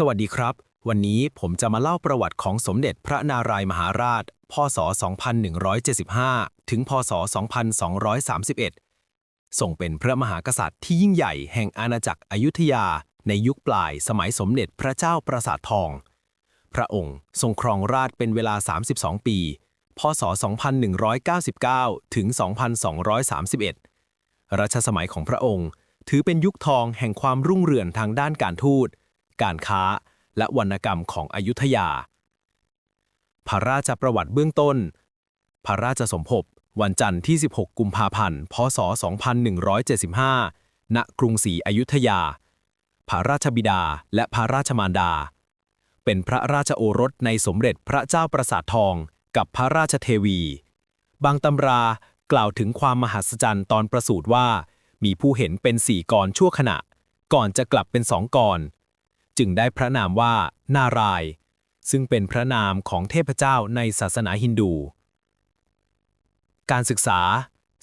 สวัสดีครับ วันนี้ผมจะมาเล่าประวัติของสมเด็จพระนารายมหาราช พศ 2175 ถึง พศ 2231ทรงเป็นพระมหากษัตริย์ที่ยิ่งใหญ่แห่งอาณาจักรอยุธยา ในยุคปลายสมัยสมเด็จพระเจ้าประสาททอง พระองค์ทรงครองราชเป็นเวลา 32 ปี พศ 2199 ถึง 2231 รัชสมัยของพระองค์ ถือเป็นยุคทองแห่งความรุ่งเรืองทางด้านการทูต การค้า และวรรณกรรมของอยุธยา พระราชประวัติเบื้องต้น พระราชสมภพวันจันทร์ที่ 16 กุมภาพันธ์ พศ 2175 ณ กรุงศรีอยุธยา พระราชบิดาและพระราชมารดา เป็นพระราชโอรสในสมเด็จพระเจ้าประสาททองกับพระราชเทวี บางตำรากล่าวถึงความมหัศจรรย์ตอนประสูติว่า มีผู้เห็นเป็นสี่กรชั่วขณะ ก่อนจะกลับเป็นสองกร จึงได้พระนามว่า นาราย ซึ่งเป็นพระนามของเทพเจ้าในศาสนาฮินดู การศึกษา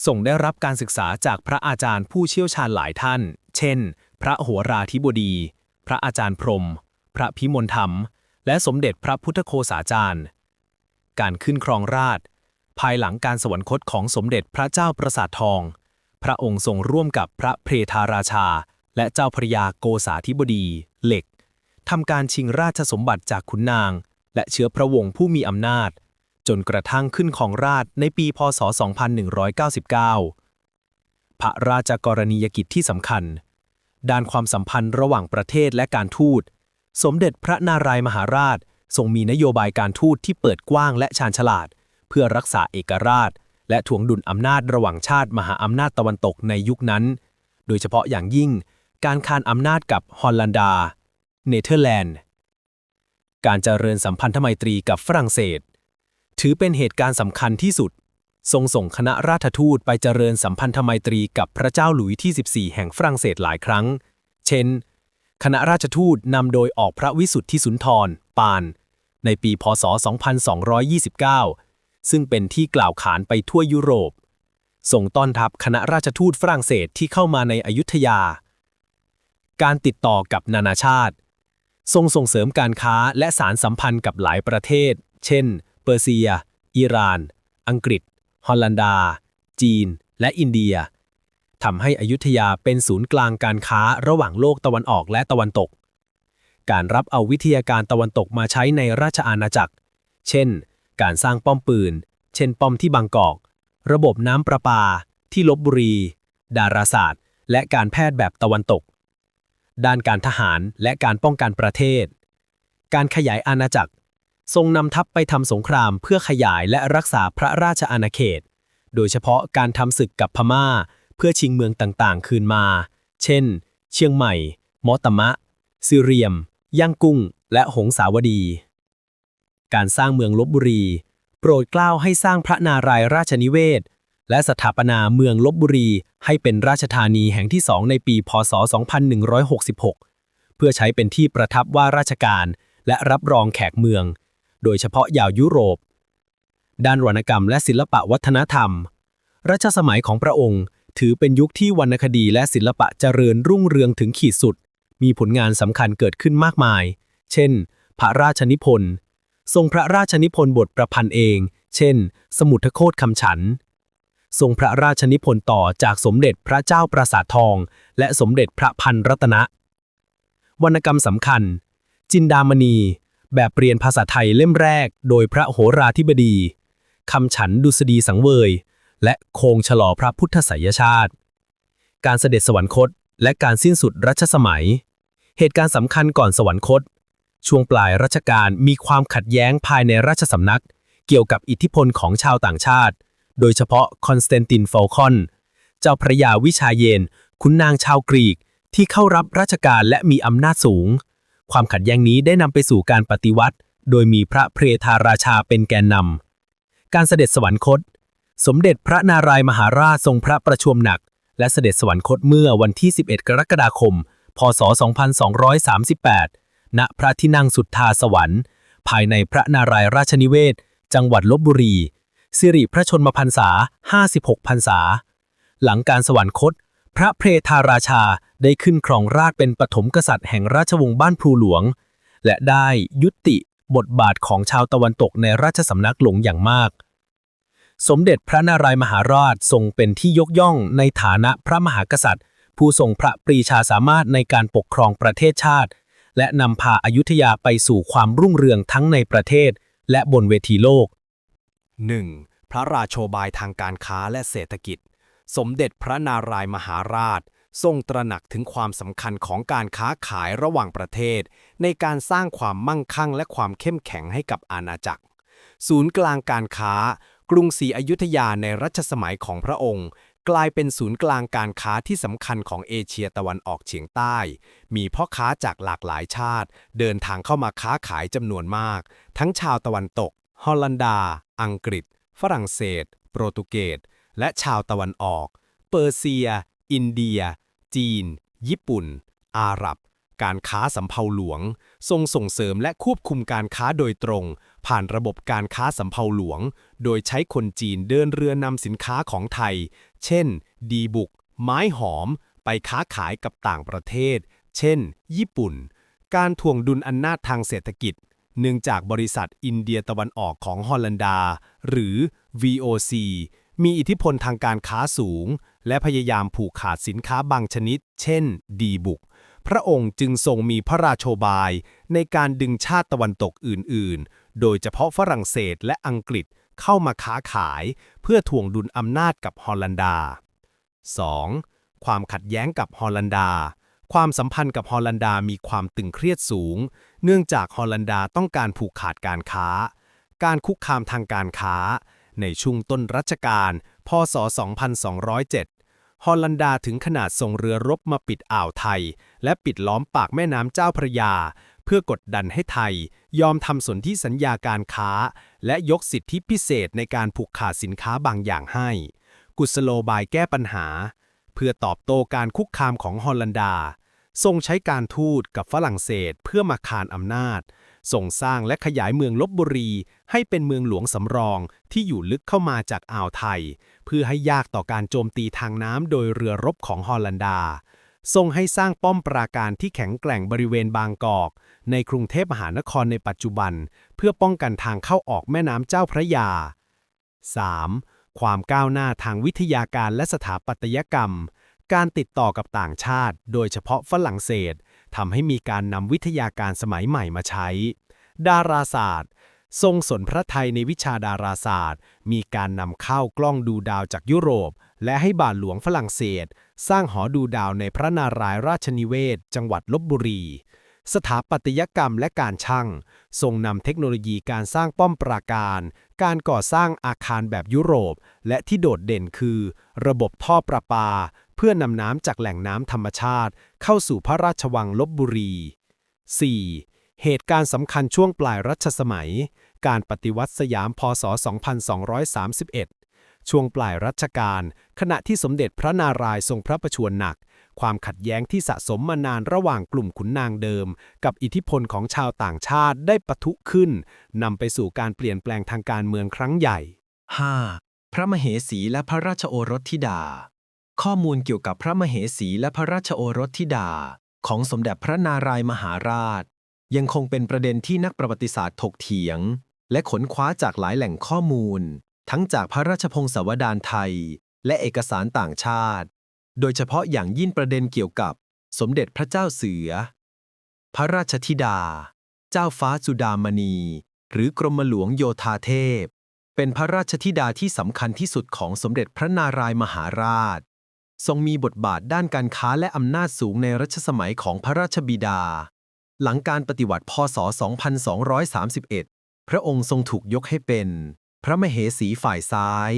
ส่งได้รับการศึกษาจากพระอาจารย์ผู้เชี่ยวชาญหลายท่าน เช่น พระโหราธิบดี พระอาจารย์พรม พระพิมลธรรม และสมเด็จพระพุทธโฆษาจารย์ การขึ้นครองราชภายหลังการสวรรคตของสมเด็จพระเจ้าประสาททอง พระองค์ทรงร่วมกับพระเพทาราชา และเจ้าพระยาโกษาธิบดี เหล็ก ทำการชิงราชสมบัติจากขุนนาง และเชื้อพระวงศ์ผู้มีอำนาจ จนกระทั่งขึ้นของราชในปีพศ 2199 พระราชกรณียกิจที่สำคัญ ด้านความสัมพันธ์ระหว่างประเทศและการทูต สมเด็จพระนารายมหาราชทรงมีนโยบายการทูตที่เปิดกว้างและชาญฉลาด เพื่อรักษาเอกราช และถ่วงดุลอำนาจระหว่างชาติมหาอำนาจตะวันตกในยุคนั้น โดยเฉพาะอย่างยิ่งการคานอำนาจกับฮอลแลนดา เนเธอร์แลนด์ การเจริญสัมพันธไมตรีกับฝรั่งเศส ถือเป็นเหตุการณ์สำคัญที่สุด ทรงส่งคณะราชทูตไปเจริญสัมพันธไมตรีกับพระเจ้าหลุยส์ที่ 14 แห่งฝรั่งเศสหลายครั้ง เช่น คณะราชทูตนำโดยออกพระวิสุทธิสุนทร ปาน ในปี พศ 2229 ซึ่งเป็นที่กล่าวขานไปทั่วยุโรปส่งต้อนทัพคณะราชทูตฝรั่งเศสที่เข้ามาในอยุธยา การติดต่อกับนานาชาติ ทรงส่งเสริมการค้าและสารสัมพันธ์กับหลายประเทศ เช่น เปอร์เซีย อิหร่าน อังกฤษ ฮอลแลนดา จีน และอินเดีย ทำให้อยุธยาเป็นศูนย์กลางการค้าระหว่างโลกตะวันออกและตะวันตก การรับเอาวิทยาการตะวันตกมาใช้ในราชอาณาจักร เช่น การสร้างป้อมปืน เช่น ป้อมที่บางกอก ระบบน้ำประปา ที่ลบบุรี ดาราศาสตร์ และการแพทย์แบบตะวันตก ด้านการทหารและการป้องกันประเทศ การขยายอาณาจักร ทรงนำทัพไปทำสงครามเพื่อขยายและรักษาพระราชอาณาเขต โดยเฉพาะการทำศึกกับพม่า เพื่อชิงเมืองต่างๆ คืนมา เช่น เชียงใหม่ มอตมะ ซิเรียม ย่างกุ้ง และหงสาวดี การสร้างเมืองลบบุรี โปรดเกล้าให้สร้างพระนารายราชนิเวศ และสถาปนาเมืองลบบุรี ให้เป็นราชธานีแห่งที่สองในปี พศ 2166 เพื่อใช้เป็นที่ประทับว่าราชการและรับรองแขกเมือง โดยเฉพาะยาวยุโรป ด้านวรรณกรรมและศิลปะวัฒนธรรม รัชสมัยของพระองค์ ถือเป็นยุคที่วรรณคดีและศิลปะเจริญรุ่งเรืองถึงขีดสุด มีผลงานสำคัญเกิดขึ้นมากมาย เช่น พระราชนิพนธ์ ทรงพระราชนิพนธ์บทประพันธ์เอง เช่น สมุทรโคตคำฉัน ทรงพระราชนิพนธ์ต่อจากสมเด็จพระเจ้าประสาททอง และสมเด็จพระพันรัตนะ วรรณกรรมสำคัญ จินดามณี แบบเปลี่ยนภาษาไทยเล่มแรก โดยพระโหราธิบดีคำฉันดุษฎีสังเวย และโคงฉลอพระพุทธไสยชาติ การเสด็จสวรรคต และการสิ้นสุดรัชสมัย เหตุการณ์สำคัญก่อนสวรรคต ช่วงปลายรัชกาลมีความขัดแย้งภายในราชสำนัก เกี่ยวกับอิทธิพลของชาวต่างชาติ โดยเฉพาะคอนสแตนตินฟอลคอน เจ้าพระยาวิชาเยนขุนนางชาวกรีกที่เข้ารับราชการและมีอำนาจสูง ความขัดแย้งนี้ได้นำไปสู่การปฏิวัติ โดยมีพระเพรทาราชาเป็นแกนนำการเสด็จสวรรคต สมเด็จพระนารายมหาราชทรงพระประชวมหนัก และเสด็จสวรรคตเมื่อวันที่ 11 กรกฎาคม พศ 2238 ณ พระที่นั่งสุทธาสวรรค์ ภายในพระนารายราชนิเวศ จังหวัดลบบุรี สิริพระชนมพรรษา 56 พรรษา หลังการสวรรคต พระเพรทาราชาได้ขึ้นครองราชเป็นปฐมกษัตริย์แห่งราชวงศ์บ้านพลูหลวง และได้ยุติบทบาทของชาวตะวันตกในราชสำนักหลงอย่างมาก สมเด็จพระนารายมหาราชทรงเป็นที่ยกย่องในฐานะพระมหากษัตริย์ ผู้ทรงพระปรีชาสามารถในการปกครองประเทศชาติ และนำพาอายุทยาไปสู่ความรุ่งเรืองทั้งในประเทศ และบนเวทีโลก 1. พระราโชบายทางการค้าและเศรษฐกิจ สมเด็จพระนารายมหาราช ทรงตระหนักถึงความสำคัญของการค้าขายระหว่างประเทศ ในการสร้างความมั่งคั่งและความเข้มแข็งให้กับอาณาจักร ศูนย์กลางการค้ากรุงศรีอยุธยาในรัชสมัยของพระองค์ กลายเป็นศูนย์กลางการค้าที่สำคัญของเอเชียตะวันออกเฉียงใต้ มีพ่อค้าจากหลากหลายชาติ เดินทางเข้ามาค้าขายจำนวนมาก ทั้งชาวตะวันตก ฮอลแลนดา อังกฤษ ฝรั่งเศส โปรตุเกส และชาวตะวันออก เปอร์เซีย อินเดีย จีน ญี่ปุ่น อาหรับ การค้าสำเภาหลวง ทรงส่งเสริมและควบคุมการค้าโดยตรง ผ่านระบบการค้าสำเภาหลวง โดยใช้คนจีนเดินเรือนำสินค้าของไทย เช่น ดีบุก ไม้หอม ไปค้าขายกับต่างประเทศ เช่น ญี่ปุ่น การถ่วงดุลอำนาจทางเศรษฐกิจ เนื่องจากบริษัทอินเดียตะวันออกของฮอลันดา หรือ VOC มีอิทธิพลทางการค้าสูง และพยายามผูกขาดสินค้าบางชนิด เช่น ดีบุก พระองค์จึงทรงมีพระราโชบาย ในการดึงชาติตะวันตกอื่น ๆ โดยเฉพาะฝรั่งเศสและอังกฤษเข้ามาค้าขาย เพื่อถ่วงดุลอำนาจกับฮอลันดา 2. ความขัดแย้งกับฮอลันดา ความสัมพันธ์กับฮอลันดามีความตึงเครียดสูง เนื่องจากฮอลันดาต้องการผูกขาดการค้า การคุกคามทางการค้า ในช่วงต้นรัชกาลพศ 2207 ฮอลันดาถึงขนาดส่งเรือรบมาปิดอ่าวไทย และปิดล้อมปากแม่น้ำเจ้าพระยา เพื่อกดดันให้ไทย ยอมทำสนธิสัญญาการค้า และยกสิทธิพิเศษในการผูกขาดสินค้าบางอย่างให้ กุศโลบายแก้ปัญหา เพื่อตอบโต้การคุกคามของฮอลันดา ทรงใช้การทูตกับฝรั่งเศสเพื่อมาคานอำนาจ ส่งสร้างและขยายเมืองลบบุรี ให้เป็นเมืองหลวงสำรองที่อยู่ลึกเข้ามาจากอ่าวไทย เพื่อให้ยากต่อการโจมตีทางน้ำโดยเรือรบของฮอลันดา ทรงให้สร้างป้อมปราการที่แข็งแกร่งบริเวณบางกอก ในกรุงเทพมหานครในปัจจุบัน เพื่อป้องกันทางเข้าออกแม่น้ำเจ้าพระยา 3. ความก้าวหน้าทางวิทยาการและสถาปัตยกรรม การติดต่อกับต่างชาติ โดยเฉพาะฝรั่งเศสทำให้มีการนำวิทยาการสมัยใหม่มาใช้ ดาราศาสตร์ ทรงสนพระไทยในวิชาดาราศาสตร์ มีการนำเข้ากล้องดูดาวจากยุโรป และให้บาทหลวงฝรั่งเศส สร้างหอดูดาวในพระนารายณ์ราชนิเวศ จังหวัดลบบุรี สถาปัตยกรรมและการช่างทรงนำเทคโนโลยีการสร้างป้อมปราการ การก่อสร้างอาคารแบบยุโรป และที่โดดเด่นคือ ระบบท่อประปา เพื่อนำน้ำจากแหล่งน้ำธรรมชาติ เข้าสู่พระราชวังลบบุรี 4. เหตุการณ์สำคัญช่วงปลายรัชสมัย การปฏิวัติสยามพศ 2231 ช่วงปลายรัชกาลขณะที่สมเด็จพระนารายณ์ทรงพระประชวรหนัก ความขัดแย้งที่สะสมมานานระหว่างกลุ่มขุนนางเดิม กับอิทธิพลของชาวต่างชาติได้ปะทุขึ้นนำไปสู่การเปลี่ยนแปลงทางการเมืองครั้งใหญ่ 5. พระมเหสีและพระราชโอรสธิดา ข้อมูลเกี่ยวกับพระมเหสีและพระราชโอรสธิดา ของสมเด็จพระนารายมหาราช ยังคงเป็นประเด็นที่นักประวัติศาสตร์ถกเถียง และขนคว้าจากหลายแหล่งข้อมูล ทั้งจากพระราชพงศาวดารไทย และเอกสารต่างชาติ โดยเฉพาะอย่างยิ่งประเด็นเกี่ยวกับ สมเด็จพระเจ้าเสือ พระราชธิดา เจ้าฟ้าจุดามณี หรือกรมหลวงโยธาเทพ เป็นพระราชธิดาที่สำคัญที่สุดของสมเด็จพระนารายมหาราช ทรงมีบทบาทด้านการค้าและอำนาจสูงในรัชสมัยของพระราชบิดา หลังการปฏิวัติพศ 2231 พระองค์ทรงถูกยกให้เป็น พระมเหสีฝ่ายซ้าย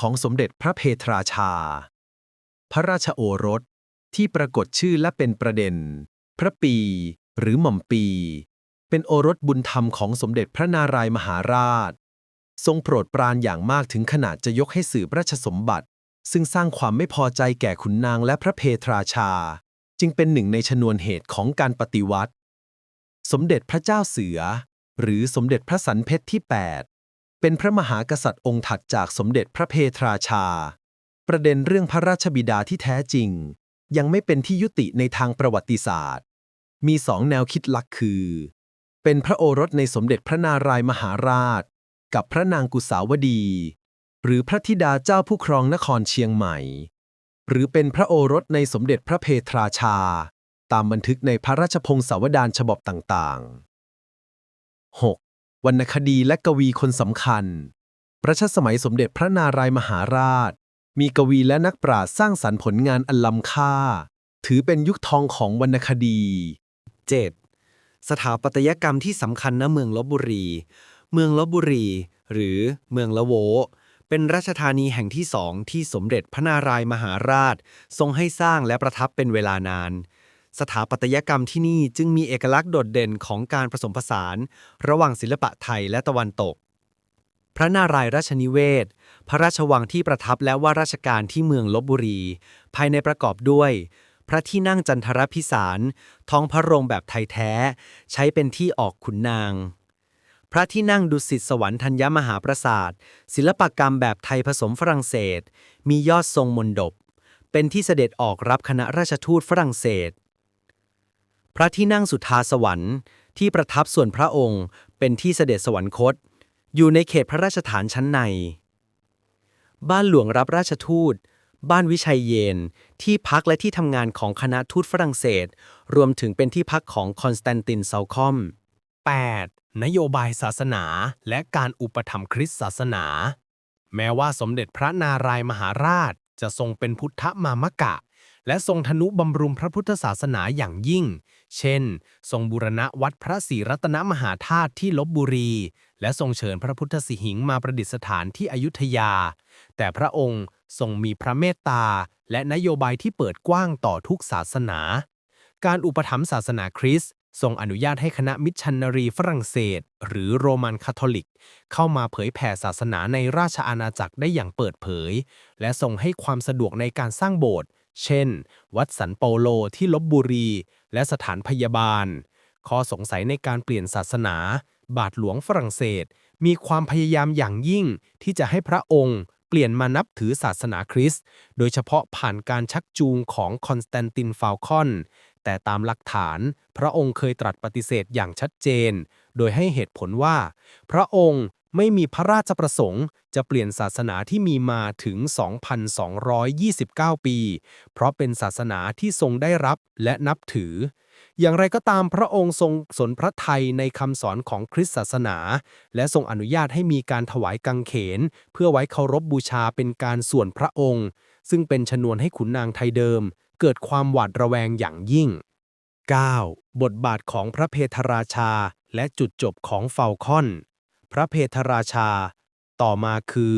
ของสมเด็จพระเพทราชา พระราชโอรสที่ปรากฏชื่อและเป็นประเด็น พระปี หรือหม่อมปี เป็นโอรสบุญธรรมของสมเด็จพระนารายมหาราช ทรงโปรดปรานอย่างมากถึงขนาดจะยกให้สืบราชสมบัติ ซึ่งสร้างความไม่พอใจแก่ขุนนางและพระเพทราชา จึงเป็นหนึ่งในชนวนเหตุของการปฏิวัติ สมเด็จพระเจ้าเสือ หรือสมเด็จพระสันเพชรที่ 8 เป็นพระมหากษัตริย์องค์ถัดจากสมเด็จพระเพทราชา ประเด็นเรื่องพระราชบิดาที่แท้จริง ยังไม่เป็นที่ยุติในทางประวัติศาสตร์ มีสองแนวคิดหลักคือ เป็นพระโอรสในสมเด็จพระนารายมหาราช กับพระนางกุสาวดี หรือพระธิดาเจ้าผู้ครองนครเชียงใหม่ หรือเป็นพระโอรสในสมเด็จพระเพทราชา ตามบันทึกในพระราชพงศาวดารฉบับต่างๆ 6. วรรณคดีและกวีคนสำคัญ ประชาสมัยสมเด็จพระนารายมหาราช มีกวีและนักปราชญ์สร้างสรรค์ผลงานอันล้ำค่า ถือเป็นยุคทองของวรรณคดี 7. สถาปัตยกรรมที่สำคัญณเมืองลบบุรี เมืองลบบุรี หรือเมืองละโว เป็นราชธานีแห่งที่สองที่สมเด็จพระนารายมหาราช ทรงให้สร้างและประทับเป็นเวลานาน สถาปัตยกรรมที่นี่จึงมีเอกลักษณ์โดดเด่นของการผสมผสาน ระหว่างศิลปะไทยและตะวันตก พระนารายราชนิเวศ พระราชวังที่ประทับและว่าราชการที่เมืองลบบุรี ภายในประกอบด้วยพระที่นั่งจันทรพิสาร ท้องพระโรงแบบไทยแท้ ใช้เป็นที่ออกขุนนาง พระที่นั่งดุสิตสวรรค์ธัญญมหาปราสาท ศิลปกรรมแบบไทยผสมฝรั่งเศส มียอดทรงมนดบ เป็นที่เสด็จออกรับคณะราชทูตฝรั่งเศส พระที่นั่งสุทาสวรรค์ ที่ประทับส่วนพระองค์ เป็นที่เสด็จสวรรคต อยู่ในเขตพระราชฐานชั้นใน บ้านหลวงรับราชทูตบ้านวิชัยเยน ที่พักและที่ทำงานของคณะทูตฝรั่งเศส รวมถึงเป็นที่พักของคอนสแตนตินเซาคอม 8. นโยบายศาสนา และการอุปถัมภ์คริสตศาสนา แม้ว่าสมเด็จพระนารายมหาราช จะทรงเป็นพุทธมามกะ และทรงทนุบำรุงพระพุทธศาสนาอย่างยิ่ง เช่น ทรงบูรณะวัดพระศรีรัตนมหาธาตุที่ลบบุรี และทรงเชิญพระพุทธสิหิงค์มาประดิษฐานที่อยุธยา แต่พระองค์ทรงมีพระเมตตา และนโยบายที่เปิดกว้างต่อทุกศาสนา การอุปถัมภ์ศาสนาคริสต์ ทรงอนุญาตให้คณะมิชชันนารีฝรั่งเศส หรือโรมันคาทอลิก เข้ามาเผยแผ่ศาสนาในราชอาณาจักรได้อย่างเปิดเผย และทรงให้ความสะดวกในการสร้างโบสถ์เช่น วัดสันเปาโลที่ลบบุรี และสถานพยาบาล ข้อสงสัยในการเปลี่ยนศาสนา บาทหลวงฝรั่งเศส มีความพยายามอย่างยิ่งที่จะให้พระองค์เปลี่ยนมานับถือศาสนาคริสต์ โดยเฉพาะผ่านการชักจูงของคอนสแตนตินฟาลคอน แต่ตามหลักฐาน พระองค์เคยตรัสปฏิเสธอย่างชัดเจน โดยให้เหตุผลว่า พระองค์ไม่มีพระราชประสงค์ จะเปลี่ยนศาสนาที่มีมาถึง 2,229 ปี เพราะเป็นศาสนาที่ทรงได้รับและนับถือ อย่างไรก็ตามพระองค์ทรงสนพระไทยในคำสอนของคริสตศาสนา และทรงอนุญาตให้มีการถวายกังเขน เพื่อไว้เคารพบูชาเป็นการส่วนพระองค์ ซึ่งเป็นชนวนให้ขุนนางไทยเดิม เกิดความหวาดระแวงอย่างยิ่ง 9. บทบาทของพระเพทราชาและจุดจบของเฟาคอน พระเพทราชา ต่อมาคือ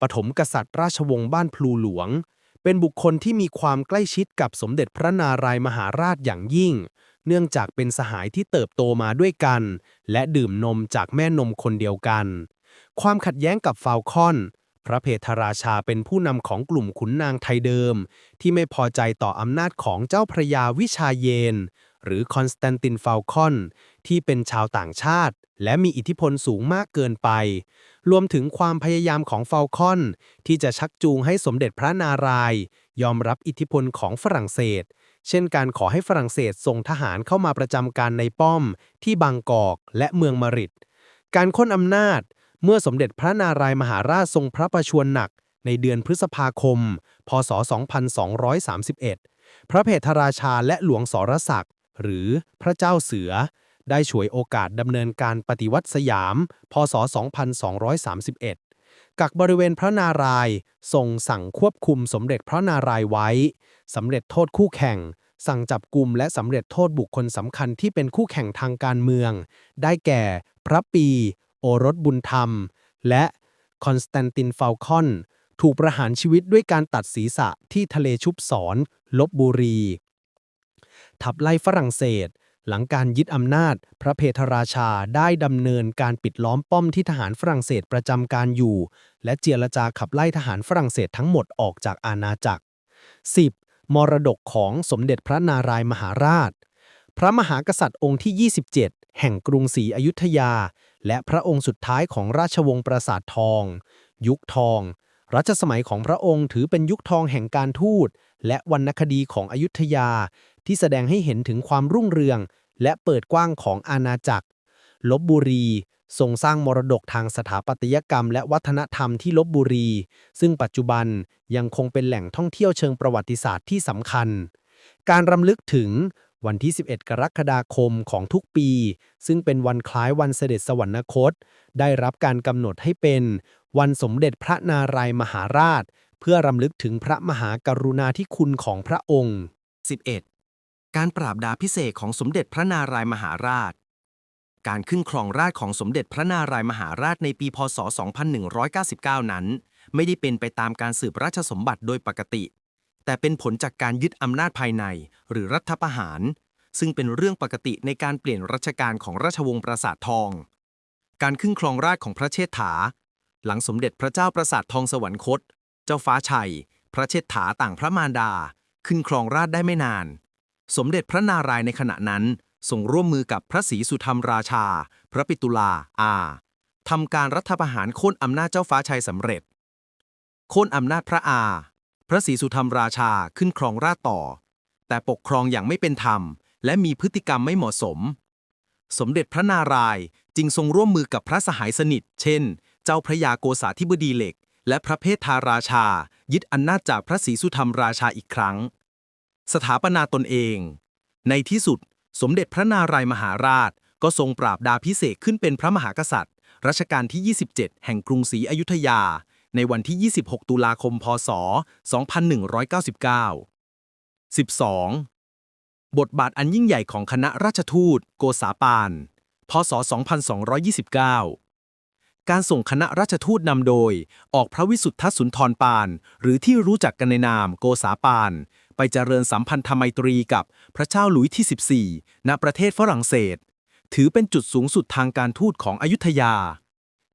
ปฐมกษัตริย์ราชวงศ์บ้านพลูหลวง เป็นบุคคลที่มีความใกล้ชิดกับสมเด็จพระนารายมหาราชอย่างยิ่ง เนื่องจากเป็นสหายที่เติบโตมาด้วยกัน และดื่มนมจากแม่นมคนเดียวกัน ความขัดแย้งกับเฟลคอน พระเพทราชาเป็นผู้นำของกลุ่มขุนนางไทยเดิม ที่ไม่พอใจต่ออำนาจของเจ้าพระยาวิชาเยน หรือคอนสแตนตินฟาลคอน ที่เป็นชาวต่างชาติ และมีอิทธิพลสูงมากเกินไป รวมถึงความพยายามของฟาลคอน ที่จะชักจูงให้สมเด็จพระนาราย ยอมรับอิทธิพลของฝรั่งเศส เช่นการขอให้ฝรั่งเศสส่งทหารเข้ามาประจำการในป้อม ที่บางกอกและเมืองมาริดการค้นอำนาจ เมื่อสมเด็จพระนารายมหาราชทรงพระประชวรหนักในเดือนพฤษภาคม พศ 2231 พระเพทราชาและหลวงสรศักดิ์หรือพระเจ้าเสือ ได้ฉวยโอกาสดำเนินการปฏิวัติสยาม พศ 2231 กักบริเวณพระนารายทรงสั่งควบคุมสมเด็จพระนารายไว้ สำเร็จโทษคู่แข่ง สั่งจับกลุ่มและสำเร็จโทษบุคคลสำคัญที่เป็นคู่แข่งทางการเมือง ได้แก่ พระปี โอรสบุญธรรม และคอนสแตนตินฟาลคอน ถูกประหารชีวิตด้วยการตัดศีรษะที่ทะเลชุบสอนลบบุรี ทับไล่ฝรั่งเศส หลังการยึดอำนาจ พระเพทราชาได้ดำเนินการปิดล้อมป้อมที่ทหารฝรั่งเศสประจำการอยู่ และเจรจาขับไล่ทหารฝรั่งเศสทั้งหมดออกจากอาณาจักร 10. มรดกของสมเด็จพระนารายมหาราช พระมหากษัตริย์องค์ที่ 27 แห่งกรุงศรีอยุธยา และพระองค์สุดท้ายของราชวงศ์ปราสาททอง ยุคทอง รัชสมัยของพระองค์ถือเป็นยุคทองแห่งการทูต และวรรณคดีของอยุธยา ที่แสดงให้เห็นถึงความรุ่งเรือง และเปิดกว้างของอาณาจักร ลบบุรีทรงสร้างมรดกทางสถาปัตยกรรม และวัฒนธรรมที่ลบบุรี ซึ่งปัจจุบันยังคงเป็นแหล่งท่องเที่ยวเชิงประวัติศาสตร์ที่สำคัญ การรำลึกถึง วันที่ 11 กรกฎาคมของทุกปี ซึ่งเป็นวันคล้ายวันเสด็จสวรรคต ได้รับการกำหนดให้เป็น วันสมเด็จพระนารายมหาราช เพื่อรำลึกถึงพระมหากรุณาธิคุณของพระองค์ 11. การปราบดาพิเศษของสมเด็จพระนารายมหาราช การขึ้นครองราชของสมเด็จพระนารายมหาราชในปีพศ 2199 นั้น ไม่ได้เป็นไปตามการสืบราชสมบัติโดยปกติ แต่เป็นผลจากการยึดอำนาจภายใน หรือรัฐประหาร ซึ่งเป็นเรื่องปกติในการเปลี่ยนรัชกาลของราชวงศ์ปราสาททอง การขึ้นครองราชของพระเชษฐา หลังสมเด็จพระเจ้าปราสาททองสวรรคต เจ้าฟ้าชัย พระเชษฐาต่างพระมารดา ขึ้นครองราชได้ไม่นาน สมเด็จพระนารายณ์ในขณะนั้นทรงร่วมมือกับพระศรีสุธรรมราชา พระปิตุลาอาทำการรัฐประหารโค่นอำนาจเจ้าฟ้าชัยสำเร็จ โค่นอำนาจพระอา พระศรีสุธรรมราชาขึ้นครองราชต่อ แต่ปกครองอย่างไม่เป็นธรรม และมีพฤติกรรมไม่เหมาะสม สมเด็จพระนารายณ์จึงทรงร่วมมือกับพระสหายสนิท เช่น เจ้าพระยาโกษาธิบดีเหล็ก และพระเพทราราชา ยึดอำนาจจากพระศรีสุธรรมราชาอีกครั้ง สถาปนาตนเอง ในที่สุด สมเด็จพระนารายมหาราช ก็ทรงปราบดาพิเศษขึ้นเป็นพระมหากษัตริย์รัชกาลที่ 27 แห่งกรุงศรีอยุธยา ในวันที่ 26 ตุลาคม พศ 2199 12. บทบาทอันยิ่งใหญ่ของคณะราชทูต โกษาปาน พศ 2229 การส่งคณะราชทูตนำโดย ออกพระวิสุทธสุนทรปาน หรือที่รู้จักกันในนามโกษาปาน ไปเจริญสัมพันธไมตรีกับพระเจ้าหลุยส์ที่ 14 ณ ประเทศฝรั่งเศส ถือเป็นจุดสูงสุดทางการทูตของอยุธยา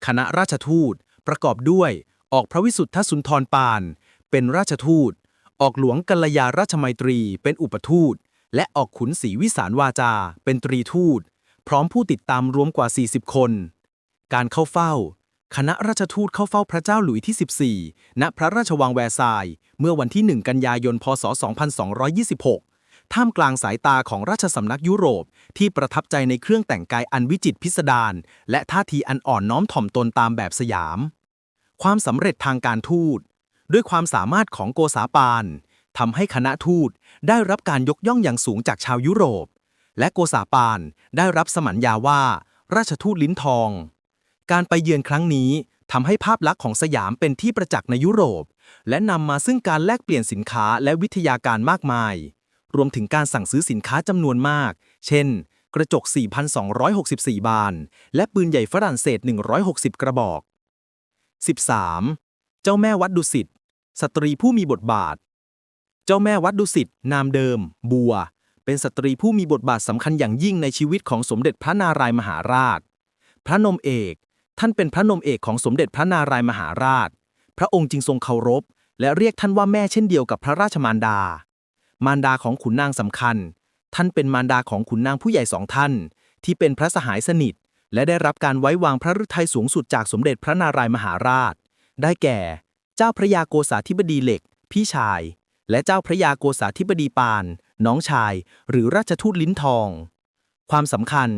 คณะราชทูตประกอบด้วย ออกพระวิสุทธสุนทรปาน เป็นราชทูต ออกหลวงกัลยาราชมัยตรีเป็นอุปทูต และออกขุนศรีวิสารวาจา เป็นตรีทูต พร้อมผู้ติดตามรวมกว่า 40 คน การเข้าเฝ้า คณะราชทูตเข้าเฝ้าพระเจ้าหลุยส์ที่ 14 ณพระราชวังแวร์ซายเมื่อวันที่ 1 กันยายน พศ 2226ท่ามกลางสายตาของราชสำนักยุโรป ที่ประทับใจในเครื่องแต่งกายอันวิจิตรพิสดารและท่าทีอันอ่อนน้อมถ่อมตนตามแบบสยาม ความสำเร็จทางการทูต ด้วยความสามารถของโกษาปานทำให้คณะทูตได้รับการยกย่องอย่างสูงจากชาวยุโรป และโกษาปานได้รับสมัญญาว่า ราชทูตลิ้นทอง การไปเยือนครั้งนี้ทำให้ภาพลักษณ์ของสยามเป็นที่ประจักษ์ในยุโรป และนำมาซึ่งการแลกเปลี่ยนสินค้าและวิทยาการมากมาย รวมถึงการสั่งซื้อสินค้าจำนวนมาก เช่น กระจก 4,264 บาน และปืนใหญ่ฝรั่งเศส 160 กระบอก 13. เจ้าแม่วัดดุสิตสตรีผู้มีบทบาท เจ้าแม่วัดดุสิตนามเดิม บัว เป็นสตรีผู้มีบทบาทสำคัญอย่างยิ่งในชีวิตของสมเด็จพระนารายมหาราช พระนมเอก ท่านเป็นพระนมเอกของสมเด็จพระนารายมหาราช พระองค์จึงทรงเคารพ และเรียกท่านว่าแม่เช่นเดียวกับพระราชมารดา มารดาของขุนนางสำคัญ ท่านเป็นมารดาของขุนนางผู้ใหญ่สองท่าน ที่เป็นพระสหายสนิท และได้รับการไว้วางพระฤทัยสูงสุดจากสมเด็จพระนารายมหาราช ได้แก่ เจ้าพระยาโกษาธิบดีเหล็ก พี่ชาย และเจ้าพระยาโกษาธิบดีปาน น้องชาย หรือราชทูตลิ้นทอง ความสำคัญ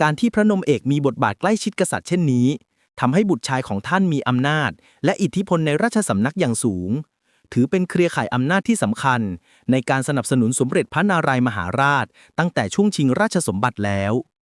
การที่พระนมเอกมีบทบาทใกล้ชิดกษัตริย์เช่นนี้ทำให้บุตรชายของท่านมีอำนาจ และอิทธิพลในราชสำนักอย่างสูง ถือเป็นเครือข่ายอำนาจที่สำคัญ ในการสนับสนุนสมเด็จพระนารายมหาราช ตั้งแต่ช่วงชิงราชสมบัติแล้ว